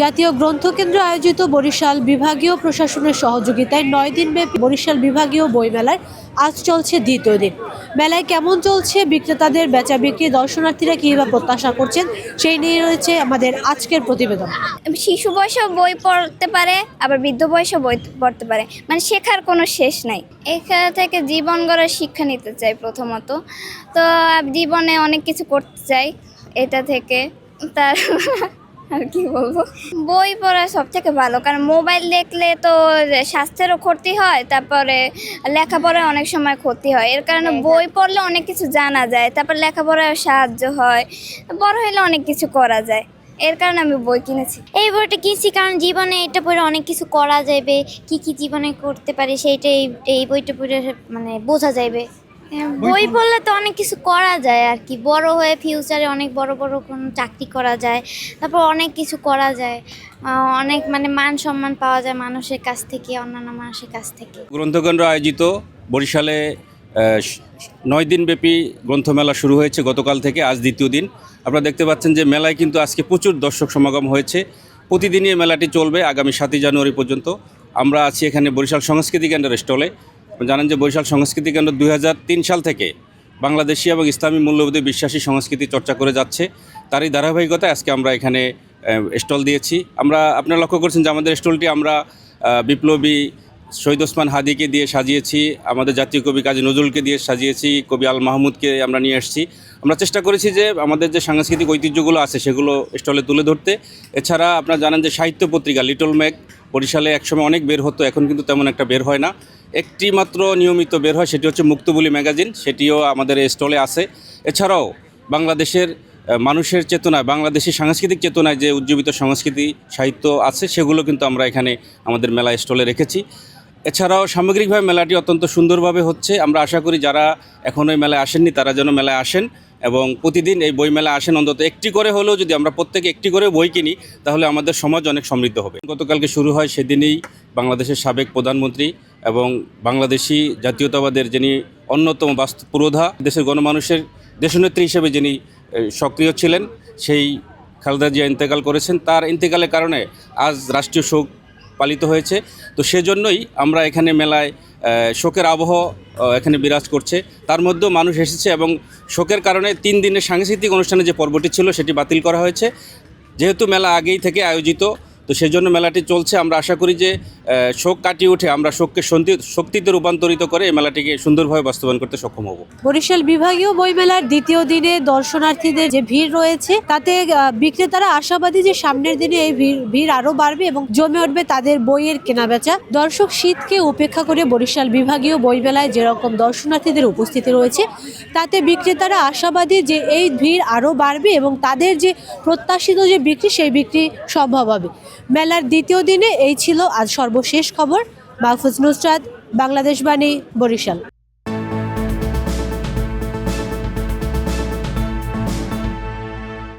জাতীয় গ্রন্থকেন্দ্র আয়োজিত বরিশাল বিভাগীয় প্রশাসনের সহযোগিতায় নয় দিনব্যাপী বরিশাল বিভাগীয় বইমেলার আজ চলছে দ্বিতীয় দিন মেলায় কেমন চলছে, বিক্রেতাদের বেচা বিক্রি দর্শনার্থীরা কীভাবে প্রত্যাশা করছেন, সেই নিয়ে রয়েছে আমাদের আজকের প্রতিবেদন। শিশু বয়সেও বই পড়তে পারে, আবার বৃদ্ধ বয়সেও বই পড়তে পারে। মানে শেখার কোনো শেষ নাই। এখান থেকে জীবন গড়ার শিক্ষা নিতে চাই প্রথমত। তো জীবনে অনেক কিছু করতে চাই, এটা থেকে। তার আর কি বলব? বই পড়া সব থেকে ভালো কারণ মোবাইল দেখলে তো স্বাস্থ্যেরও ক্ষতি হয় তারপরে লেখাপড়ায় অনেক সময় ক্ষতি হয়। এর কারণে বই পড়লে অনেক কিছু জানা যায় তারপর লেখাপড়ায় সাহায্য হয় বড় হলে অনেক কিছু করা যায়। এর কারণে আমি বই কিনেছি। এই বইটা কিনছি কারণ জীবনে এটা পড়ে অনেক কিছু করা যাবে কি কি জীবনে করতে পারি সেইটা এই বইটা পড়ে মানে বোঝা যাবে হ্যাঁ, বই পড়লে? তো অনেক কিছু করা যায় আর কি। বড় হয়ে ফিউচারে অনেক বড় বড় কোনো চাকরি করা যায় তারপর অনেক কিছু করা যায়। অনেক মানে মান সম্মান পাওয়া যায় মানুষের কাছ থেকে অন্যান্য মানুষের কাছ থেকে। গ্রন্থকেন্দ্র আয়োজিত বরিশালে নয় দিনব্যাপী গ্রন্থমেলা শুরু হয়েছে গতকাল থেকে আজ দ্বিতীয় দিন। আপনারা দেখতে পাচ্ছেন যে মেলায় কিন্তু আজকে প্রচুর দর্শক সমাগম হয়েছে। প্রতিদিনই মেলাটি চলবে আগামী সাতই জানুয়ারি পর্যন্ত। আমরা আছি এখানে বরিশাল সংস্কৃতি কেন্দ্রের স্টলে। জানেন যে বরিশাল সংস্কৃতি কেন্দ্র দুই হাজার তিন সাল থেকে বাংলাদেশি এবং ইসলামী মূল্যবোধে বিশ্বাসী সংস্কৃতি চর্চা করে যাচ্ছে। তারই ধারাবাহিকতায় আজকে আমরা এখানে স্টল দিয়েছি। আমরা, আপনারা লক্ষ্য করছেন যে আমাদের স্টলটি আমরা বিপ্লবী শহীদ ওসমান হাদিকে দিয়ে সাজিয়েছি, আমাদের জাতীয় কবি কাজী নজরুলকে দিয়ে সাজিয়েছি, কবি আল মাহমুদকে আমরা নিয়ে এসেছি আমরা চেষ্টা করেছি যে আমাদের যে সাংস্কৃতিক ঐতিহ্যগুলো আছে সেগুলো স্টলে তুলে ধরতে। এছাড়া আপনারা জানেন যে সাহিত্য পত্রিকা লিটল ম্যাক বরিশালে একসময় অনেক বের হতো, এখন কিন্তু তেমন একটা বের হয় না। একটি মাত্র নিয়মিত বের হয়, সেটি হচ্ছে মুক্তবুলি ম্যাগাজিন, সেটিও আমাদের স্টলে আছে। এছাড়াও বাংলাদেশের মানুষের চেতনায়, বাংলাদেশি সাংস্কৃতিক চেতনায় যে উজ্জীবিত সংস্কৃতি, সাহিত্য আছে, সেগুলো কিন্তু আমরা এখানে আমাদের মেলা স্টলে রেখেছি। এছাড়াও সামগ্রিকভাবে মেলাটি অত্যন্ত সুন্দরভাবে হচ্ছে। আমরা আশা করি যারা এখনও এই মেলায় আসেননি, তারা যেন মেলায় আসেন এবং প্রতিদিন এই বই মেলা আসেন, অন্তত একটি করে হলেও যদি আমরা প্রত্যেকে একটি করে বই কিনি, তাহলে আমাদের সমাজ অনেক সমৃদ্ধ হবে। গতকালকে শুরু হয় সেদিনেই বাংলাদেশের সাবেক প্রধানমন্ত্রী এবং বাংলাদেশি জাতীয়তাবাদের যিনি অন্যতম বাস্তব পুরোধা, দেশের গণমানুষের দেশনেত্রী হিসেবে যিনি সক্রিয় ছিলেন, সেই খালেদা জিয়া ইন্তেকাল করেছেন। তার ইন্তেকালের কারণে আজ রাষ্ট্রীয় শোক পালিত হয়েছে। তো সেজন্যই আমরা এখানে মেলায় শোকের আবহ এখানে বিরাজ করছে। তার মধ্যেও মানুষ এসেছে এবং শোকের কারণে তিন দিনের সাংস্কৃতিক অনুষ্ঠানে যে পর্বটি ছিল সেটি বাতিল করা হয়েছে। যেহেতু মেলা আগেই থেকে আয়োজিত, তো সেজন্য মেলাটি চলছে। আমরা আশা করি যে শোক কাটিয়ে উঠে আমরা শোককে শক্তি- শক্তিতে রূপান্তরিত করে এই মেলাটিকে সুন্দরভাবে বাস্তবায়ন করতে সক্ষম হব। বরিশাল বিভাগীয় বইমেলার দ্বিতীয় দিনে দর্শনার্থীদের যে ভিড় রয়েছে, তাতে বিক্রেতারা আশাবাদী যে সামনের দিনে এই ভিড় ভিড় আরও বাড়বে এবং জমে উঠবে তাদের বইয়ের কেনাবেচা। দর্শক শীতকে উপেক্ষা করে বরিশাল বিভাগীয় বইমেলায় যেরকম দর্শনার্থীদের উপস্থিতি রয়েছে, তাতে বিক্রেতারা আশাবাদী যে এই ভিড় আরও বাড়বে এবং তাদের যে প্রত্যাশিত যে বিক্রি, সেই বিক্রি সম্ভব হবে। মেলার দ্বিতীয় দিনে এই ছিল আজ সর্বশেষ খবর মাহফুজ নুসরাত বাংলাদেশ বাণী বরিশাল।